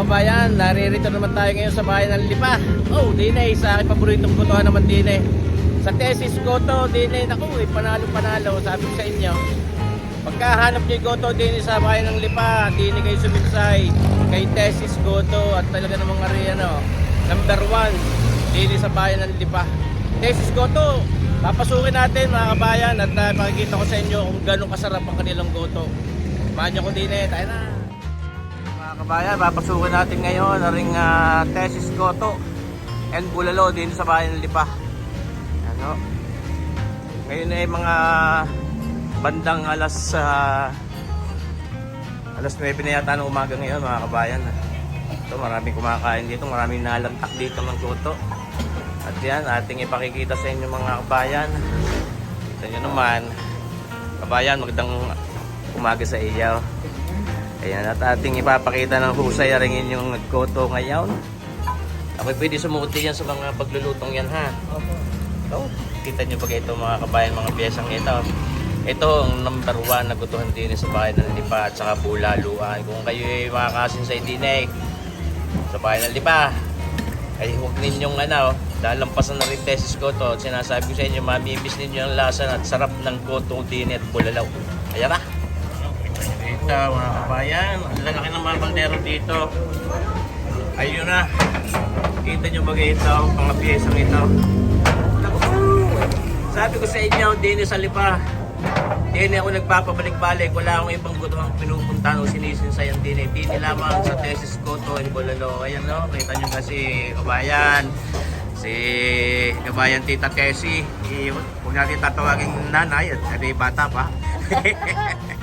kabayan, naririto naman tayo ngayon sa bayan ng Lipa. Oh, Dine, sa aking paboritong kutuhan naman Dine. Sa tesis Goto, Dine, naku, eh, panalo-panalo, sabi ko sa inyo. Pagkahanap niyo Goto Dine sa bayan ng Lipa, Dine kayo suminsay. Kay tesis Goto at talaga namang ari, ano, number one, Dine sa bayan ng Lipa. Tesis Goto, papasukin natin mga kabayan at uh, makikita ko sa inyo kung gano'ng kasarap ang kanilang Goto. Samahan niyo ko Dine, tayo na. Kabayan, papasukin natin ngayon ang ring uh, Tesis Goto and Bulalo din sa bayan ng Lipa. Ano? Ngayon ay mga bandang alas uh, alas 9 na yata ng umaga ngayon mga kabayan. Ito maraming kumakain dito, maraming nalantak dito ng goto. At yan, ating ipakikita sa inyo mga kabayan. Kita nyo naman, kabayan, magandang umaga sa iyo. Ayan, at ating ipapakita ng husay ringin yung nagkoto ngayon. Ako pwede sumuti yan sa mga paglulutong yan ha. Ito, kita nyo ba ito mga kabayan, mga piyesang ito. Ito ang number one na gutuhan din sa bayan ng Lipa at saka Bulaluan. Kung kayo ay makakasin sa Idinek, sa bayan ng Lipa, ay huwag ninyong ano, lalampasan na rin tesis ko to. At sinasabi ko sa inyo, mamibis ninyo ang lasa at sarap ng gotong din at bulalaw. Ayan na. Dito mga kabayan, ang lalaki ng mga bandero dito. Ayun na. Kita nyo ba ito, mga piyesang ito. Sabi ko sa inyo, din sa lipa. Hindi ako nagpapabalik-balik. Wala akong ibang gutuang pinupuntahan o sinisinsayan din. Hindi lamang sa tesis ko to in Bololo. Ayan no, kita nyo kasi kabayan. Si kabayan Tita Tessie. Eh, Huwag natin tatawagin nanay at hindi bata pa.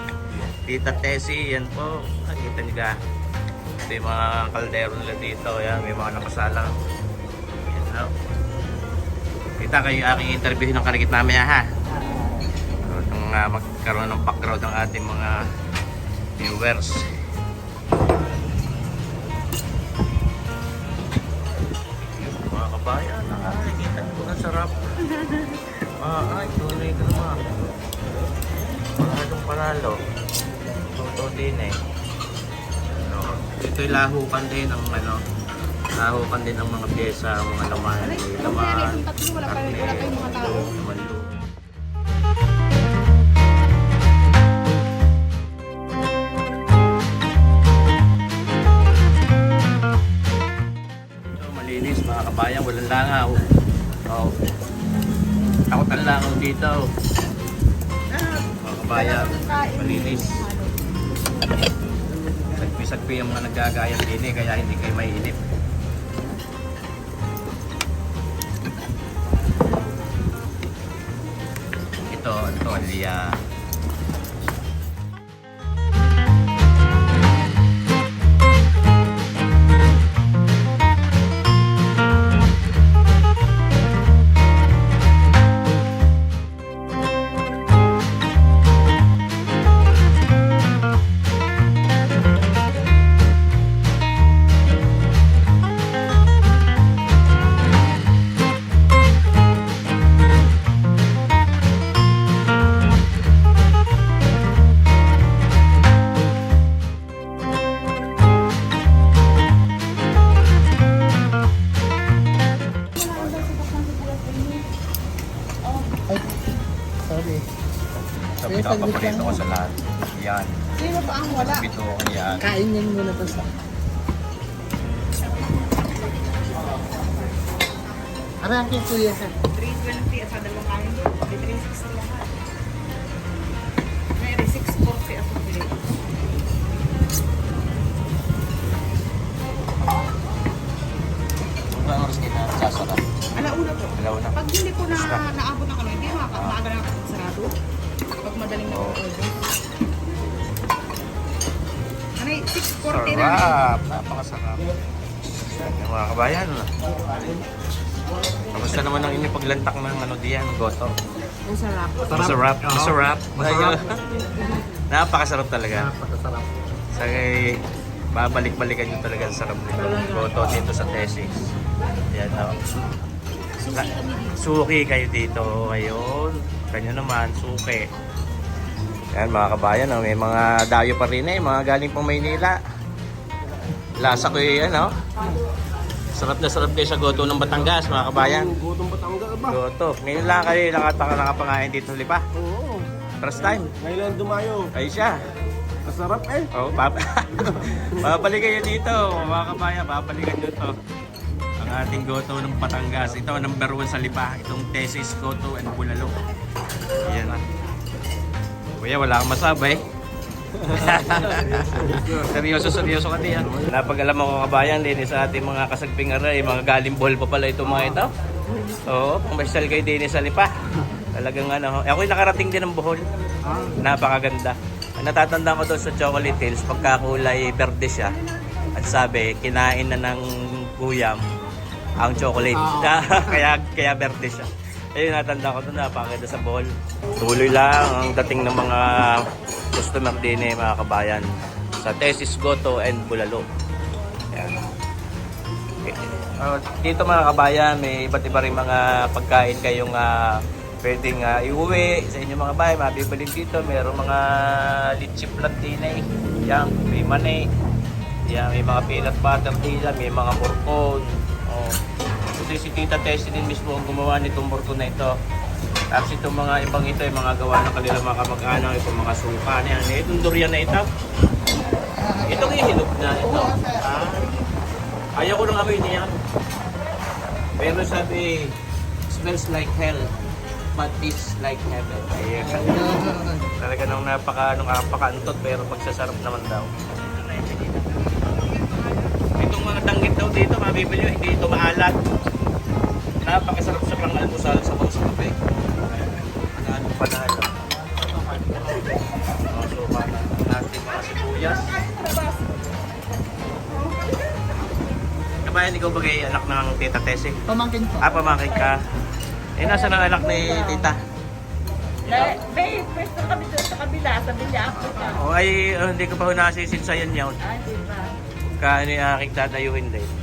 Tita Tessie, yan po. Nakita nyo ka. Ito yung mga kaldero nila dito. Yan, may mga nakasalang. Yan no. Kita kayo yung aking interview ng karikit namin ha. Nung uh, magkaroon ng background ng ating mga viewers. Mga kabayan, nakakikita ko ang sarap. Ah, ay, tunay ka naman. Panalong panalo. Toto din eh. Ano, ito'y lahukan din ng ano, lahukan din ng mga pyesa, ang mga laman, may laman, tatlo, wala pa rin- wala tayong mga tao. manlo. So, malinis mga kabayan, walang langaw. Oh. Takot ang langaw dito. Mga kabayan, malinis. Sagpi-sagpi yung mga nagagayang din eh, kaya hindi kayo mainip. Ito, Antolia. Sorry. Arang kay kuya paglantak ng ano diyan, goto? Ang sarap. Masarap. Masarap. Masarap. Napakasarap talaga. Napakasarap. Sa babalik-balikan nyo talaga ang sarap nito. Goto dito sa tesis. Yan o. Suki kayo dito ngayon. Kanya naman, suki. Yan mga kabayan, oh, may mga dayo pa rin eh, mga galing pang Maynila. Lasa ko yung ano. Sarap na sarap kayo sa goto ng Batangas, mga kabayan. Gutong Batangas ba? Goto. Ngayon lang kayo nakataka nakapangain dito sa Lipa. Oo. First time. Ngayon lang dumayo. Kayo siya. Masarap eh. Oh, bab babalik kayo dito, mga kabayan. Babalikan nyo to. Ang ating goto ng Batangas. Ito, number one sa Lipa. Itong Tesis, Goto, and Bulalo. Ayan na. Kuya, wala kang masabay. seryoso, seryoso ka diyan. Napag alam mo kabayan din sa ating mga kasagping aray, mga galing ball pa pala ito mga ito. Oo, pang-special kay din sa Lipa. Talagang ano, ako'y nakarating din ng Bohol. Napakaganda. Ang natatandaan ko doon sa Chocolate Hills, pagkakulay verde siya, at sabi, kinain na ng guyam ang chocolate. kaya kaya verde siya. Ayun, natanda ko doon, napakaganda sa Bohol. Tuloy lang ang dating ng mga customer din eh, mga kabayan sa Tesis Goto and Bulalo. Ayan. Uh, dito mga kabayan, may iba't iba rin mga pagkain kayong ah, pwedeng ah, iuwi sa inyong mga bahay. Mabibalin dito, mayroong mga litchi eh. Yan, may mani. Yan, may mga peanut butter dila, may mga porkon. Oh. Kasi si Tita Tessie din mismo ang gumawa nitong porkon na ito. Tapos itong mga ibang ito, yung mga gawa ng kanilang mga kamag-anak, itong mga suka na yan. Eh, Itong durian na ito. Itong ihilog na ito. Ah, ayaw ko nang amoy niya. Pero sabi, smells like hell, but tastes like heaven. Ayan. Talaga nung napaka, nung napaka-antot, pero pagsasarap naman daw. Itong mga tanggit daw dito, mabibili hindi ito maalat. Napakasarap sa pang almusal sa mga kape. Ano pa na ito? Na natin mga sibuyas. Kabayan, ikaw bagay anak ng Tita Tessie? Pamangkin ko. Ah, pamangkin ka. Eh, nasa ang anak ni Tita? Na, may pwesto kami doon sa kabila, sa Villa Africa. O ay, oh, hindi ko pa nasisinsayan yun. Ay, di ba? Kaya ni aking tatayuhin din.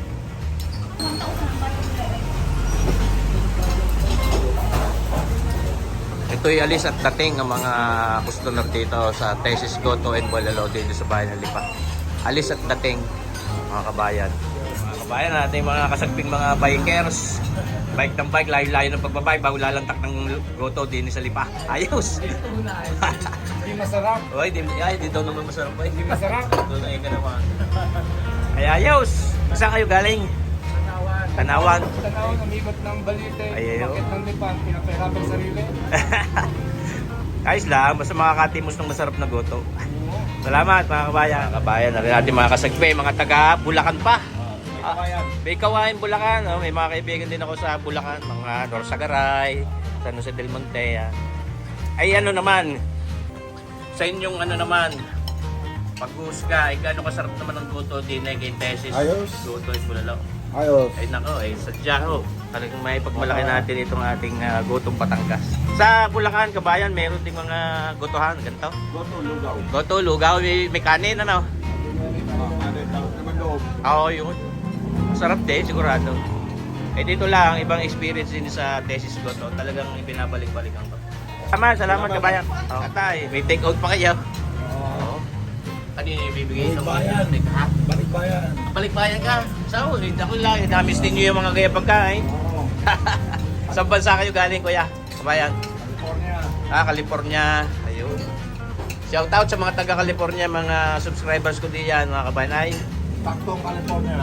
Ito'y alis at dating ng mga customer dito sa Tesis Goto and Bolalo dito sa bayan ng Lipa. Alis at dating mga kabayan. Mga kabayan natin mga kasagping mga bikers. Bike ng bike, layo-layo ng pagbabike bago lalantak ng Goto din sa Lipa. Ayos! Hindi masarap. Uy, di, ay, di daw naman masarap? Hindi masarap. Doon na ka naman. Ay, ayos! Saan kayo galing? Tanawan. Tanawan. Umikot ng balite. Ay, ayo. Bakit ng lipan, pinapahirap ang sarili. Ayos lang, basta makakatimos ng masarap na goto. Salamat mga kabayan. Mga kabayan, na rin natin mga kasagpe, mga taga Bulacan pa. Ah, may kawain Bulacan, oh, may mga kaibigan din ako sa Bulacan, mga Norsagaray, San Jose del Monte. ah. Ay ano naman, sa inyong ano naman, pag-husga, ay gaano kasarap naman ang goto din eh, kay Tesis. Ayos. Goto at Bulalo. Ayos. Ay nako, ay sadya ho. Talagang may pagmalaki natin itong ating ah, gotong Batangas. Sa Bulacan, kabayan, meron ding mga gotohan, ganito. Goto, lugaw. Goto, lugaw, may, may kanin, ano? Oo, yun. Sarap din, sigurado. Eh dito lang, ibang experience din sa Tesis Goto. Talagang ibinabalik-balikan ko. Tama, salamat kabayan. Oh, katay, may take out pa kayo. Oo. Ano yung ibibigay sa mga Ha? Balik bayan. Balikbayan ka. So, hindi ako lang. Namis din nyo yung mga gaya pagkain. Saan bansa kayo galing, kuya? Kabayan? California. Ah, California. Ayun. Shout out sa mga taga California, mga subscribers ko diyan, mga kabayan. Ay, Taktong California.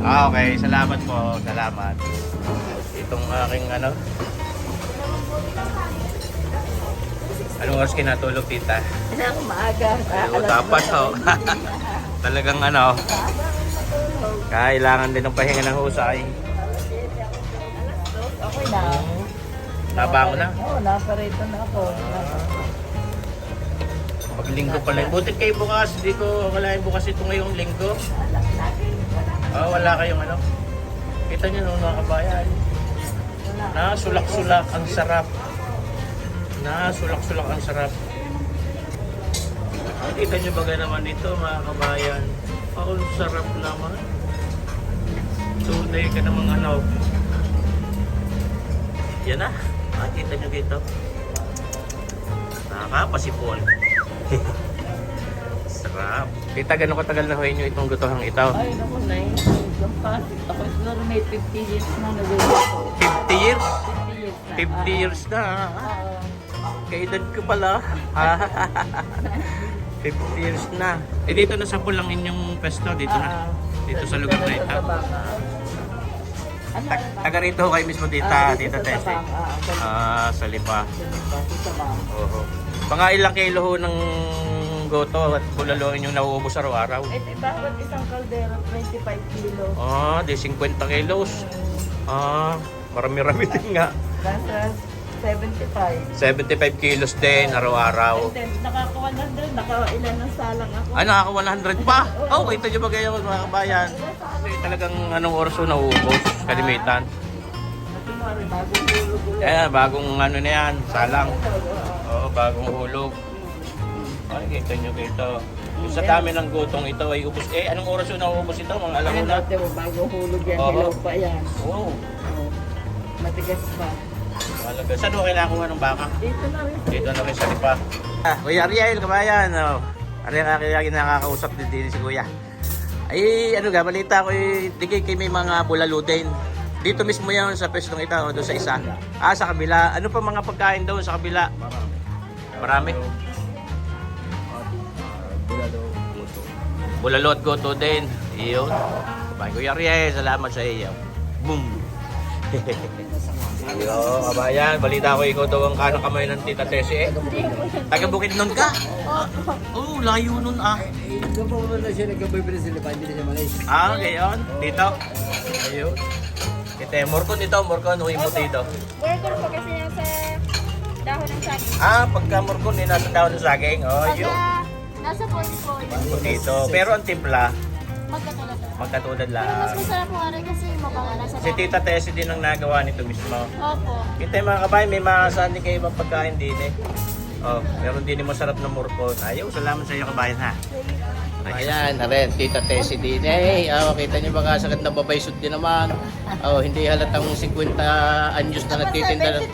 ah, okay. Salamat po. Salamat. Itong aking ano. Anong oras kinatulog, tita? Ako maaga. Ayun, tapas ho. Talagang ano, kailangan din ng pahinga ng husay. Okay na. Nabango na. Oo, naparito na ako. Paglinggo pala. Buti kayo bukas. Hindi ko akalain bukas ito ngayong linggo. Ah, wala kayong ano. Kita niyo nung mga kabayan. Na sulak-sulak ang sarap. Na sulak-sulak ang sarap. Kita niyo ba naman dito mga kabayan? Oh, ang sarap naman. Tunay ka namang ano. Yan na. Ah, kita niyo dito. Nakakapasipol. Sarap Sarap. Tita, gano'ng katagal na huwi nyo itong gutohang ito? Ay, naku, na yun. Ako siguro may 50 years na nag-uusap. 50 years? 50 years na. 50 years na. Oo. Kaedad ko pala. 50 years na. Eh dito na sa Pulang inyong pesto, dito na. Ah, Dito sa lugar na ito. Ano? Ta- Taga rito ho kayo mismo tita sa Tese. Ah, sa- Lipa. Oo. Mga ilang kilo ho ng goto at bulalo yung nauubos araw-araw. Eh, di bawat isang kaldero, 25 kilo. Ah, di 50 kilos. Ah, marami-rami din nga. Nasa 75. 75 kilos din araw-araw. And then, nakakuha na din, nakailan ng salang ako. Ah, nakaka 100 pa? Oh, kita nyo ba kayo mga kabayan? Kasi talagang anong oras ho nauubos, kalimitan. Bagong ulit. Eh, bagong ano na yan, salang. Oo, bagong hulog. Ay, kita nyo dito. Yung sa dami ng gutong ito ay ubos. Eh, anong oras yung nauubos ito? Mga alam mo na. mo, bagong hulog yan, Oo. hilaw pa yan. Wow, Oh. Matigas pa. Malaga. Saan mo kailangan kuha ng baka? Dito na rin. Dito na rin sa lipa. Ah, Kuya Ariel, kabayan. Oh. Ariel, kaya nakakausap din din si Kuya. Ay, ano ga, balita ko, eh, di kay may mga bulalo din. Dito mismo yan sa pwestong ito, o doon sa isa. Ah, sa kabila. Ano pa mga pagkain doon sa kabila? Marami. Bulalo, luto. Bulalo at goto din. Iyon. Bye, Kuya Ariel. Salamat sa iyo. Boom. Yo, kabayan, balita ko ikaw daw ang kanang kamay ng Tita Tessie eh. Taga Bukidnon ka? Oh, layo nun ah. Doon po na siya nagkabibili sila pa, hindi na siya malis. Ah, okay yun. Dito. Ayun. Kita, Morcon dito, Morcon, huwi mo dito. Burger po kasi yan sa dahon ng saging. Ah, pagka Morcon, eh, nasa daon ng saging. Oh, yun. Pagka nasa foil-foil, Dito. Pero ang timpla, magkatulad lang. Pero mas masarap po rin kasi mabanga nasa Si. Tita Tessie din ang nagawa nito mismo. Opo. Kita mga kabayan, may maasahan din kayo ibang pagkain din eh. Oh, meron din yung masarap na Morcon. Ayaw, salamat sa iyo kabayan ha. Ayan, na rin, Tita Tessie din. Eh, oh, kita niyo baka sakit na babaysot din naman. Oh, hindi halatang 50 anyos na nagtitinda ng...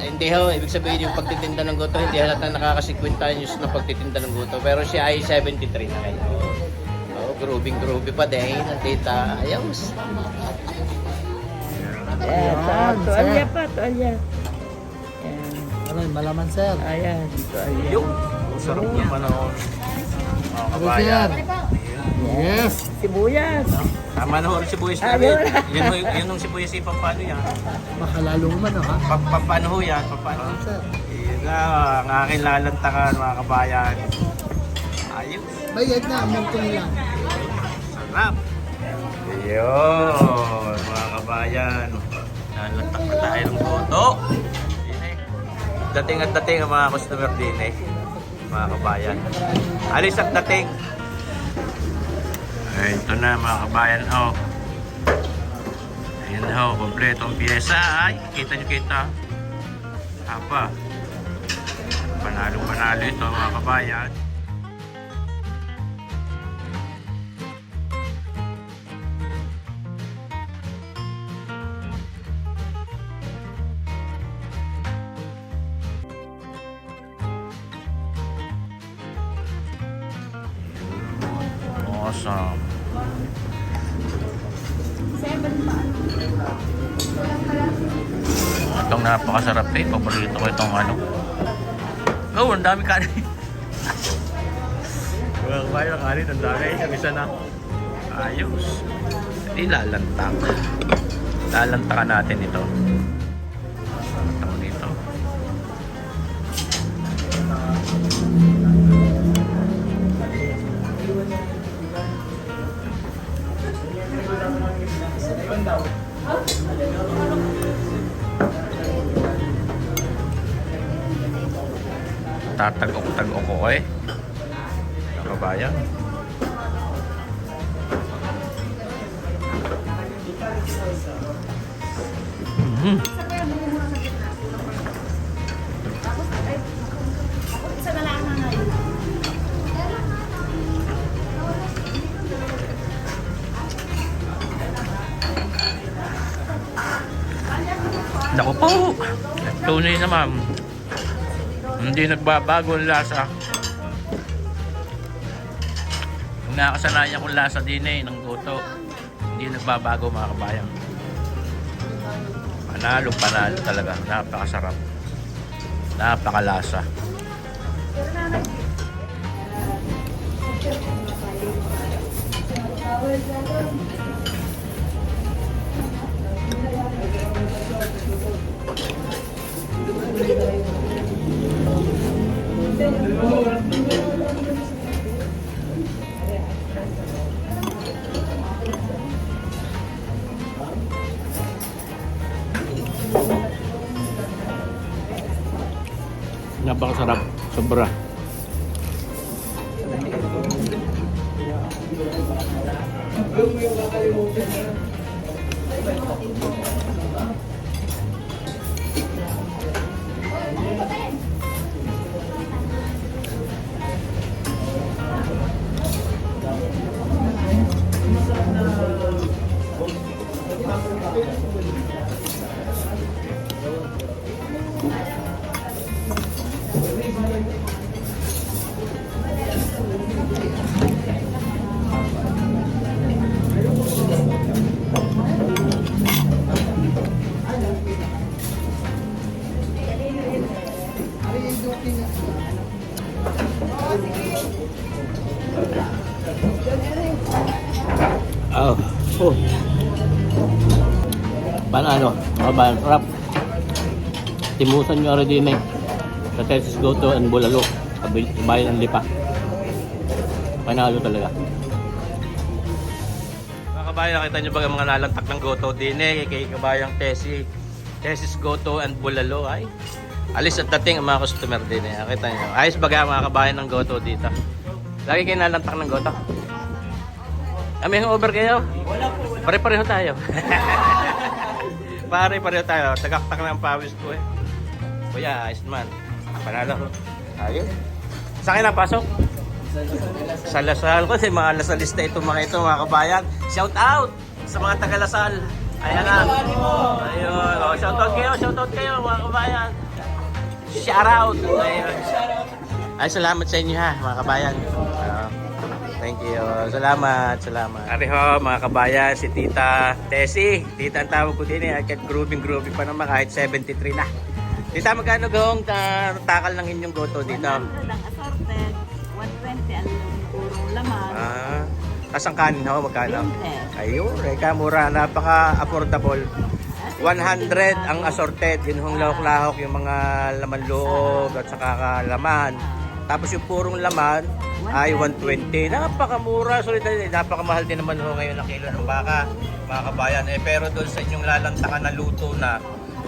Hindi ho, ibig sabihin yung pagtitinda ng goto, hindi halatang nakaka-50 anyos na pagtitinda ng goto. Pero siya ay 73 na kayo. Grubing groovy pa din, ang tita. Ayos. Ayan, sa tuwalya pa, tuwalya. Ayan. Ano, malaman sir. Ayan, tuwalya. Yung, sarap naman ako. Oh, Ano kabayan. sir? Yes. Sibuyas. Tama na ho, si na Ayun. Yun, ho- yun yung si Boyes, paano yan? Makalalo man ha. Pa- pa- Paano ho yan? Pa- Paano? Ano sir? Yun na, ang aking lalantakan mga kabayan. Ayos. Bayad na, ko nila. Sarap. Ayun, mga kabayan. Lalantak na tayo ng boto. Dating at dating ang mga customer din eh. Mga kabayan. Alis at dating. Ay, ito na mga kabayan ho. Ayun ho, kompleto ang pyesa. Ay, kita nyo kita. Apa. Panalong panalo ito mga kabayan. Itong napakasarap eh. Paborito ko itong ano. Oh, ang dami kanin. Mga kabayan ng kanin, ang dami. Yung isa na. Ayos. Hindi lalantak. Lalantakan natin ito. Tatag-ok-tag ko eh. Lang na ngayon. Naku po! Tunay naman. Hindi nagbabago ang lasa. Nakakasanayan kong lasa din eh, ng goto. Hindi nagbabago mga kabayan. Panalo, panalo talaga. Napakasarap. Napakalasa. Napakasarap. Sobra. Oh. Oh. Paano ano? Mga bayan, sarap. Timusan nyo din eh. Sa Texas Goto and Bulalo. Bayan ng Lipa. Panalo talaga. Mga kabayan, nakita nyo ba ang mga nalantak ng Goto din eh. Kay kabayang Tessie. Tesis Goto and Bulalo ay. Alis at dating ang mga customer din eh. Nakita nyo. Ayos baga mga kabayan ng Goto dito. Lagi kayo nalantak ng Goto. Kami over kayo? Wala po. Pare-pareho tayo. Pare-pareho tayo. Tagaktak na ang pawis ko eh. Kuya, ayos naman. Panalo. Ayun. Sa akin na, pasok. Sa Lasal. Kasi mga Lasalista ito mga ito mga kabayan. Shout out sa mga taga Lasal. Ayan na. Ayun. Oh, shout out kayo, shout out kayo mga kabayan. Shout out. Ay, salamat sa inyo ha, mga kabayan. Ah, thank you. Salamat, salamat. Ariho, mga kabayan, si Tita Tessie. Tita ang tawag ko din eh. Kahit grooving, grooving pa naman, kahit 73 na. Tita, magkano gawang ta- takal ng inyong goto dito? Ang assorted, 120 ang purong laman. Ah, tas ang kanin ho, magkano? 20. Ayun, reka mura, napaka-affordable. 100 ang assorted, yun hong lahok-lahok, yung mga laman loob at saka kalaman. Tapos yung purong laman ay 120. Napakamura, sulit na din. Napakamahal din naman ho ngayon ang kilo ng baka, mga kabayan. Eh, pero doon sa inyong lalantakan na luto na,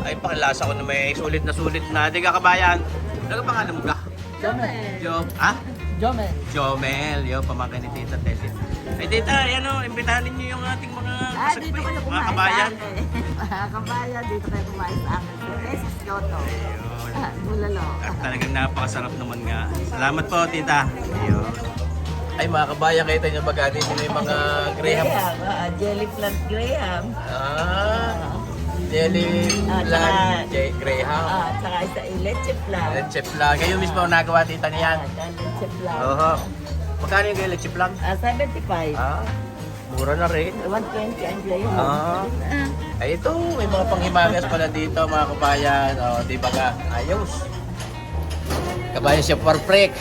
ay pakilasa ko na may sulit na sulit na. Di ka kabayan, ano pangalan mo ka? Jomel. Yo, ah? Jomel. Jomel, yo, pamangkin ni Tita Tessie. Ay, Tita, yan o, imbitahan ninyo yung ating mga Ah, dito kasagpay, kayo mga kumain kabayan. akin. Mga kabayan, dito kayo kumain sa akin. Esis Kyoto. Ayun. Ah, Bulalo. At talagang napakasarap naman nga. Salamat po, Tita. Ayun. Ay, mga kabayan, kita nyo ba dito may mga graham? ah, jelly plant graham. Ah, jelly Ah, plant, tsaka- J- graham. Ah, tsaka isa leche plant. Leche flan. Kayo mismo ang nagawa, Tita niyan. Ah, leche plant. Oho. Magkano yung leche flan? Ah, 75. Ah, mura na rin. 120 ang graham. Ah. Ay ito, may mga panghimagas pala dito mga kabayan. O, di ba ka? Ayos. Kabayan siya Parprek.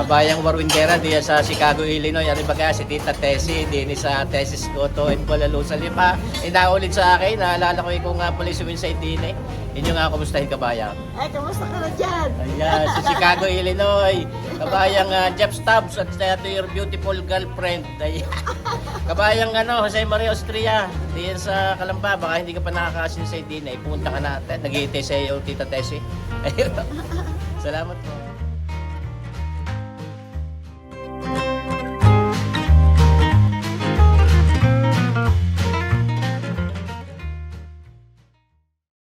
Kabayang Warwindera diyan sa Chicago, Illinois. Yan ba kaya si Tita Tessie, din sa Tesis Goto in Kuala Lusa Lipa. Inaulit sa akin, naalala ko nga pala si Winside din eh. Inyo nga kumustahin kabayang. Ay, kamusta ka na dyan? Ayan, sa Chicago, Illinois. Kabayang uh, Jeff Stubbs at uh, to your beautiful girlfriend. Ayan. Kabayang ano, Jose Maria Austria. Diyan sa Kalamba, baka hindi ka pa nakakasin sa Idina. Ipunta ka na. Nag-iitay sa iyo, Tita Tessie. Ayun. Salamat po.